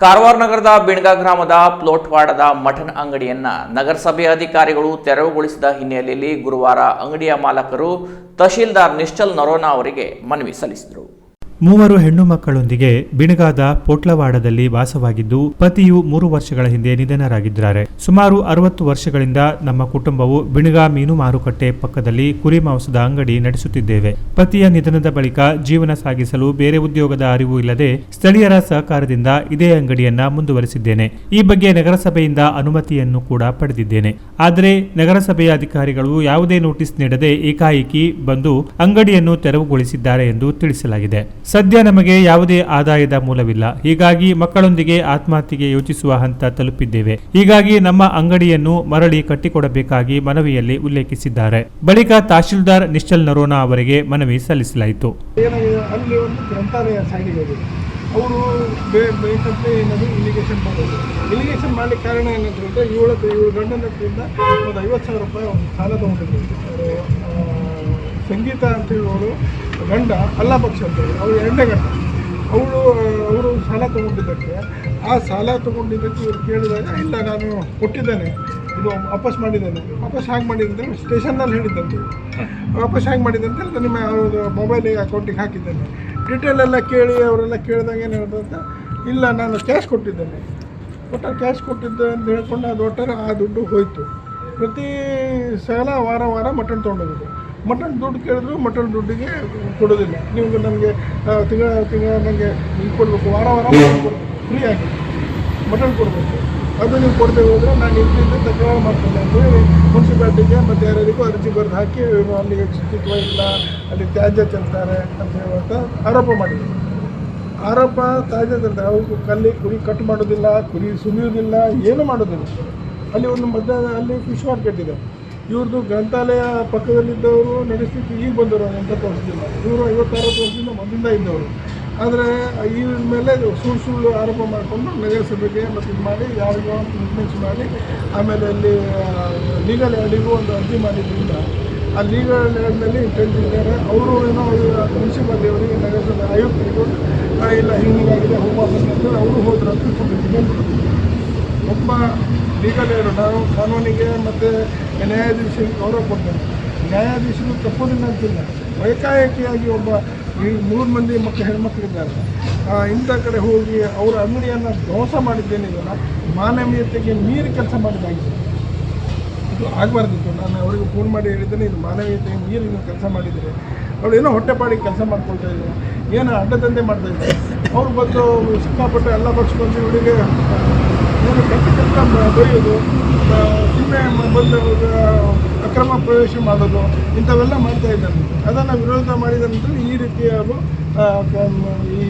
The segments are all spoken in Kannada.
ಕಾರವಾರ ನಗರದ ಬಿಣ್ಗಾ ಗ್ರಾಮದ ಪ್ಲೋಟ್ವಾಡದ ಮಠನ್ ಅಂಗಡಿಯನ್ನ ನಗರಸಭೆ ಅಧಿಕಾರಿಗಳು ತೆರವುಗೊಳಿಸಿದ ಹಿನ್ನೆಲೆಯಲ್ಲಿ ಗುರುವಾರ ಅಂಗಡಿಯ ಮಾಲಕರು ತಹಶೀಲ್ದಾರ್ ನಿಶ್ಚಲ್ ನರೋನಾ ಅವರಿಗೆ ಮನವಿ ಸಲ್ಲಿಸಿದರು. ಮೂವರು ಹೆಣ್ಣು ಮಕ್ಕಳೊಂದಿಗೆ ಬಿಣಗಾದ ಪೋಟ್ಲವಾಡದಲ್ಲಿ ವಾಸವಾಗಿದ್ದು, ಪತಿಯು ಮೂರು ವರ್ಷಗಳ ಹಿಂದೆ ನಿಧನರಾಗಿದ್ದಾರೆ. ಸುಮಾರು ಅರವತ್ತು ವರ್ಷಗಳಿಂದ ನಮ್ಮ ಕುಟುಂಬವು ಬಿಣಗಾ ಮೀನು ಮಾರುಕಟ್ಟೆ ಪಕ್ಕದಲ್ಲಿ ಕುರಿ ಮಾಂಸದ ಅಂಗಡಿ ನಡೆಸುತ್ತಿದ್ದೇವೆ. ಪತಿಯ ನಿಧನದ ಬಳಿಕ ಜೀವನ ಸಾಗಿಸಲು ಬೇರೆ ಉದ್ಯೋಗದ ಅರಿವು ಇಲ್ಲದೆ ಸ್ಥಳೀಯರ ಸಹಕಾರದಿಂದ ಇದೇ ಅಂಗಡಿಯನ್ನ ಮುಂದುವರೆಸಿದ್ದೇನೆ. ಈ ಬಗ್ಗೆ ನಗರಸಭೆಯಿಂದ ಅನುಮತಿಯನ್ನು ಕೂಡ ಪಡೆದಿದ್ದೇನೆ. ಆದರೆ ನಗರಸಭೆಯ ಅಧಿಕಾರಿಗಳು ಯಾವುದೇ ನೋಟಿಸ್ ನೀಡದೆ ಏಕಾಏಕಿ ಬಂದು ಅಂಗಡಿಯನ್ನು ತೆರವುಗೊಳಿಸಿದ್ದಾರೆ ಎಂದು ತಿಳಿಸಲಾಗಿದೆ. ಸದ್ಯ ನಮಗೆ ಯಾವುದೇ ಆದಾಯದ ಮೂಲವಿಲ್ಲ. ಹೀಗಾಗಿ ಮಕ್ಕಳೊಂದಿಗೆ ಆತ್ಮಹತ್ಯೆಗೆ ಯೋಚಿಸುವ ಹಂತ ತಲುಪಿದ್ದೇವೆ. ಹೀಗಾಗಿ ನಮ್ಮ ಅಂಗಡಿಯನ್ನು ಮರಳಿ ಕಟ್ಟಿಕೊಡಬೇಕಾಗಿ ಮನವಿಯಲ್ಲಿ ಉಲ್ಲೇಖಿಸಿದ್ದಾರೆ. ಬಳಿಕ ತಹಶೀಲ್ದಾರ್ ನಿಶ್ಚಲ್ ನರೋನಾ ಅವರಿಗೆ ಮನವಿ ಸಲ್ಲಿಸಲಾಯಿತು. ಅವರು ಬೇಕಂತೆ ಏನದು? ಇಲಿಗೇಷನ್ ಮಾಡೋದು. ಇಲಿಗೇಷನ್ ಮಾಡ್ಲಿಕ್ಕೆ ಕಾರಣ ಏನಂದ್ರೆ ಅಂದರೆ ಇವಳ ಇವಳು ಗಂಡನ ಒಂದು ಐವತ್ತು ಸಾವಿರ ರೂಪಾಯಿ ಒಂದು ಸಾಲ ತೊಗೊಂಡಿದ್ರು ಸಂಗೀತ ಅಂತ ಹೇಳೋರು ಗಂಡ ಅಲ್ಲ ಪಕ್ಷ ಅಂತ ಹೇಳಿ, ಅವ್ರು ಎರಡನೇ ಗಂಡ. ಅವಳು, ಅವರು ಸಾಲ ತೊಗೊಂಡಿದ್ದಕ್ಕೆ. ಆ ಸಾಲ ತೊಗೊಂಡಿದ್ದಕ್ಕೆ ಇವ್ರು ಕೇಳಿದಾಗ, ಇಲ್ಲ, ನಾನು ಕೊಟ್ಟಿದ್ದೇನೆ. ಇದು ವಾಪಸ್ ಮಾಡಿದ್ದೇನೆ. ವಾಪಸ್ ಹ್ಯಾಂಗ್ ಮಾಡಿದ್ದೆ ಸ್ಟೇಷನ್ನಲ್ಲಿ ಹೇಳಿದ್ದಂತೆ. ವಾಪಸ್ ಹ್ಯಾಂಗ್ ಮಾಡಿದ್ದಂತೇಳಿ ನಿಮ್ಮ, ಅವ್ರದ್ದು ಮೊಬೈಲಿಗೆ ಅಕೌಂಟಿಗೆ ಹಾಕಿದ್ದೇನೆ. ಡೀಟೇಲ್ ಎಲ್ಲ ಕೇಳಿ, ಅವರೆಲ್ಲ ಕೇಳಿದಾಗ ಏನು ಅಂತ, ಇಲ್ಲ, ನಾನು ಕ್ಯಾಶ್ ಕೊಟ್ಟಿದ್ದೇನೆ. ಒಟ್ಟಾರೆ ಕ್ಯಾಶ್ ಕೊಟ್ಟಿದ್ದೆ ಅಂತ ಹೇಳ್ಕೊಂಡು ಅದು ಒಟ್ಟಾರೆ ಆ ದುಡ್ಡು ಹೋಯಿತು. ಪ್ರತಿ ಸಲ ವಾರ ವಾರ ಮಟನ್ ತೊಗೊಂಡೋಗಿದ್ದು. ಮಟನ್ ದುಡ್ಡು ಕೇಳಿದ್ರು ಮಟನ್ ದುಡ್ಡಿಗೆ ಕೊಡೋದಿಲ್ಲ. ನೀವು ನನಗೆ ತಿಂಗಳ ತಿಂಗಳ ನನಗೆ ಇದು ಕೊಡಬೇಕು ವಾರ ವಾರ ಫ್ರೀ ಆಗಿ ಮಟನ್ ಕೊಡಬೇಕು. ಅದು ನೀವು ಕೊಡದೆ ಹೋದರೆ ನಾನು ಇದರಿಂದ ತಕರಾರು ಮಾಡ್ತೇನೆ ಅಂತೇಳಿ ಮುನ್ಸಿಪಾಲ್ಟಿಗೆ ಮತ್ತು ಯಾರ್ಯಾರಿಗೂ ಅರ್ಜಿ ಬರೆದು ಹಾಕಿ ಅಲ್ಲಿಗೆ ಅಲ್ಲಿ ಶುಚಿತ್ವ ಇಲ್ಲ ಅಲ್ಲಿ ತ್ಯಾಜ್ಯ ಚೆಲ್ತಾರೆ ಅಂತ ಹೇಳುವಂಥ ಆರೋಪ ಮಾಡಿದ್ರು. ಆರೋಪ ತ್ಯಾಜ್ಯ ಚೆಲ್ತಾರೆ ಅವ್ರಿಗೆ ಕಲ್ಲಿ ಕುರಿ ಕಟ್ ಮಾಡೋದಿಲ್ಲ ಕುರಿ ಸುಲಿಯೋದಿಲ್ಲ ಏನು ಮಾಡೋದಿಲ್ಲ. ಅಲ್ಲಿ ಒಂದು ಮಧ್ಯ ಅಲ್ಲಿ ಫಿಶ್ ಮಾರ್ಕೆಟ್ ಇದೆ. ಇವ್ರದ್ದು ಗ್ರಂಥಾಲಯ ಪಕ್ಕದಲ್ಲಿದ್ದವರು ನಡೆಸ್ತಿತ್ತು ಈಗ ಬಂದವರು ಅಂತ ವರ್ಷದಿಂದ. ಇವರು ಐವತ್ತಾರತ್ತು ವರ್ಷದಿಂದ ಮೊದಲಿಂದ ಇದ್ದವರು. ಆದರೆ ಇವ್ರ ಮೇಲೆ ಸುಳ್ಳು ಸುಳ್ಳು ಆರೋಪ ಮಾಡಿಕೊಂಡು ನಗರಸಭೆಗೆ ಮತ್ತು ಇದು ಮಾಡಿ, ಯಾರಿಗೋ ಇನ್ಫ್ಲೂಯೆನ್ಸ್ ಮಾಡಿ, ಆಮೇಲೆ ಅಲ್ಲಿ ಲೀಗಲ್ ಯಾರ್ಡಿಗೂ ಒಂದು ಅರ್ಜಿ ಮಾಡಿದ್ರಿಂದ, ಆ ಲೀಗಲ್ ಯಾರ್ಡ್ನಲ್ಲಿ ಇದ್ದಾರೆ. ಅವರು ಏನೋ ಮುನ್ಸಿಪಾಲಿಟಿ ಅವರಿಗೆ ನಗರಸಭೆ ಆಯುಕ್ತರಿಗೂ ಇಲ್ಲ ಹಿಂಗಾಗಿದೆ ಹೋಗಿ ವಾಪಸ್ ಅಂತ ಅವರು ಹೋದ್ರು ಅಂತ. ಒಬ್ಬ ಲೀಗಲ್ ಯಾರು ನಾವು ಕಾನೂನಿಗೆ ಮತ್ತು ನ್ಯಾಯಾಧೀಶರಿಗೆ ಗೌರವ ಕೊಡ್ತೇವೆ. ನ್ಯಾಯಾಧೀಶರು ತಪ್ಪು ಅಂತಿಲ್ಲ. ಏಕಾಏಕಿಯಾಗಿ ಒಬ್ಬ ಈ ಮೂರು ಮಂದಿ ಮಕ್ಕಳು ಹೆಣ್ಮಕ್ಳಿದ್ದಾರೆ. ಇಂಥ ಕಡೆ ಹೋಗಿ ಅವರ ಅಂಗಡಿಯನ್ನು ಧ್ವಂಸ ಮಾಡಿದ್ದೇನಿದ್ದಲ್ಲ ಮಾನವೀಯತೆಗೆ ಮೀರಿ ಕೆಲಸ ಮಾಡಿದ್ದಾಗಿದೆ. ಇದು ಆಗಬಾರ್ದಿತ್ತು. ನಾನು ಅವರಿಗೆ ಫೋನ್ ಮಾಡಿ ಹೇಳಿದ್ದೇನೆ, ಇದು ಮಾನವೀಯತೆಗೆ ಮೀರಿ ನೀವು ಕೆಲಸ ಮಾಡಿದರೆ ಅವ್ರು ಏನೋ ಹೊಟ್ಟೆಪಾಡಿ ಕೆಲಸ ಮಾಡ್ಕೊಳ್ತಾ ಇದ್ದಾರೆ. ಏನೋ ಅಡ್ಡದಂಧೆ ಮಾಡ್ತಾ ಇದ್ದಾರೆ. ಅವ್ರು ಬಂದು ಸಿಕ್ಕಾಪಟ್ಟೆ ಎಲ್ಲ ಬರ್ಸ್ಕೊಂಡು ಇವರಿಗೆ ಏನು ಕೆಟ್ಟ ಕೆಟ್ಟ ಬರೆಯೋದು ಸೀಮೆ ಅಕ್ರಮ ಪ್ರವೇಶ ಮಾಡೋದು ಇಂಥವೆಲ್ಲ ಮಾಡ್ತಾ ಇದ್ದಾರೆ. ಅದನ್ನು ವಿರೋಧ ಮಾಡಿದ ಈ ರೀತಿ ಅವರು ಆ, ಈ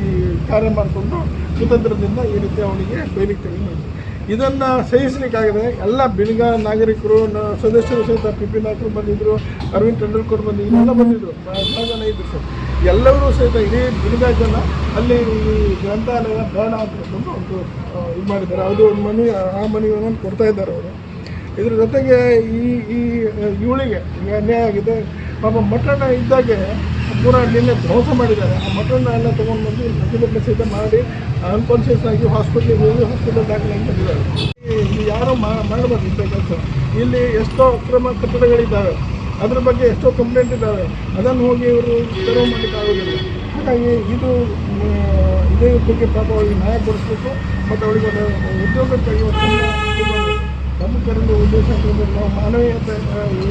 ಕಾರ್ಯ ಮಾಡಿಕೊಂಡು ಕುತಂತ್ರದಿಂದ ಈ ರೀತಿ ಅವನಿಗೆ ಬೈಲಿಕ್ಕೆ ತೆಗೆದು ಇದನ್ನು ಸಹಿಸಲಿಕ್ಕಾಗದೆ ಎಲ್ಲ ಬಿಳಿಗ ನಾಗರಿಕರು ಸದಸ್ಯರು ಸಹಿತ ಪಿ ಪಿ ನಾಯಕರು ಬಂದಿದ್ದರು ಅರವಿಂದ್ ತೆಂಡೂಲ್ಕರ್ ಬಂದಿದ್ರು ಎಲ್ಲ ಬಂದಿದ್ದರು ಬಹಳ ಜನ ಇದ್ದರು ಸರ್. ಎಲ್ಲರೂ ಸಹಿತ ಇಡೀ ಬಿಳಿಗ ಜನ ಅಲ್ಲಿ ಈ ಗ್ರಂಥಾಲಯ ಬೇಡ ಅಂತ ಹೇಳ್ಕೊಂಡು ಒಂದು ಇದು ಮಾಡಿದ್ದಾರೆ. ಅದು ಒಂದು ಮನಿ, ಆ ಮನವಿಯನ್ನು ಕೊಡ್ತಾ ಇದ್ದಾರೆ ಅವರು. ಇದ್ರ ಜೊತೆಗೆ ಈ ಈ ಇವಳಿಗೆ ಅನ್ಯಾಯ ಆಗಿದೆ. ಪಾಪ ಮಟನ್ ಇದ್ದಾಗೆ ಪೂರ ನಿನ್ನೆ ಧ್ವಂಸ ಮಾಡಿದ್ದಾರೆ. ಆ ಮಟನ್ ಎಲ್ಲ ತೊಗೊಂಡು ಬಂದು ಇಲ್ಲಿ ಪ್ರತಿಭಟನೆ ಸಹಿತ ಮಾಡಿ ಅನ್ಕಾನ್ಷಿಯಸ್ ಆಗಿ ಹಾಸ್ಪಿಟ್ಲಿಗೆ ಹೋಗಿ ಹಾಸ್ಪಿಟಲ್ ದಾಖಲೆ ಬಂದಿದ್ದಾರೆ ಇಲ್ಲಿ ಯಾರು ಮಾಡಬಾರ್ದು ಇಂಥ ಕೆಲಸ ಇಲ್ಲಿ ಎಷ್ಟೋ ಅಕ್ರಮ ಕಟ್ಟಡಗಳಿದ್ದಾವೆ. ಅದ್ರ ಬಗ್ಗೆ ಎಷ್ಟೋ ಕಂಪ್ಲೇಂಟ್ ಇದ್ದಾವೆ. ಅದನ್ನು ಹೋಗಿ ಇವರು ತೆರವು ಮಾಡಲಿಕ್ಕೆ ಆಗೋದಿಲ್ಲ. ಹಾಗಾಗಿ ಇದು ಇದೇ ಬಗ್ಗೆ ಪಾಪ ಅವರಿಗೆ ನ್ಯಾಯ ಕೊಡಿಸ್ಬೇಕು. ಮತ್ತು ಅವರಿಗೆ ಒಂದು ಉದ್ಯೋಗಕ್ಕಾಗಿ ನಮ್ಮ ಕಡೆಯಿಂದ ಉದ್ದೇಶ ನಾವು ಮಾನವೀಯತೆ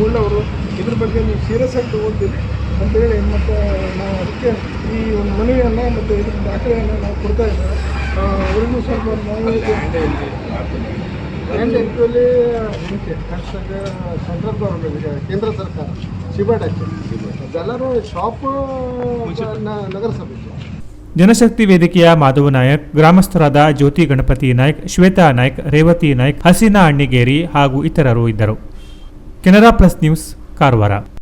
ಉಳ್ಳವರು ಇದ್ರ ಬಗ್ಗೆ ನೀವು ಸೀರಿಯಸ್ ಆಗಿ ತಗೊಳ್ತೀರಿ. ಅಂತೇಳಿ ಮತ್ತು ನಾವು ಅದಕ್ಕೆ ಈ ಒಂದು ಮನವಿಯನ್ನು ಮತ್ತು ಇದರ ದಾಖಲೆಯನ್ನು ನಾವು ಕೊಡ್ತಾ ಇದ್ದೇವೆ. ಆ, ಅವರಿಗೂ ಸ್ವಲ್ಪ ಆ್ಯಂಡ್ ಆ್ಯಕ್ಚುಲಿ ಇದಕ್ಕೆ ಸೆಂಟ್ರಲ್ ಗೌರ್ಮೆಂಟ್ ಕೇಂದ್ರ ಸರ್ಕಾರ ಸಿಬಾಡಕ್ಕೆ ಅದೆಲ್ಲರೂ ಶಾಪು ನಗರಸಭೆ. ಜನಶಕ್ತಿ ವೇದಿಕೆಯ ಮಾಧವ ನಾಯಕ್ ಗ್ರಾಮಸ್ಥರಾದ ಜ್ಯೋತಿ ಗಣಪತಿ ನಾಯ್ಕ್ ಶ್ವೇತಾ ನಾಯ್ಕ್ ರೇವತಿ ನಾಯ್ಕ್ ಹಸೀನಾ ಅಣ್ಣಿಗೇರಿ ಹಾಗೂ ಇತರರು ಇದ್ದರು. Canara plus news Karwar.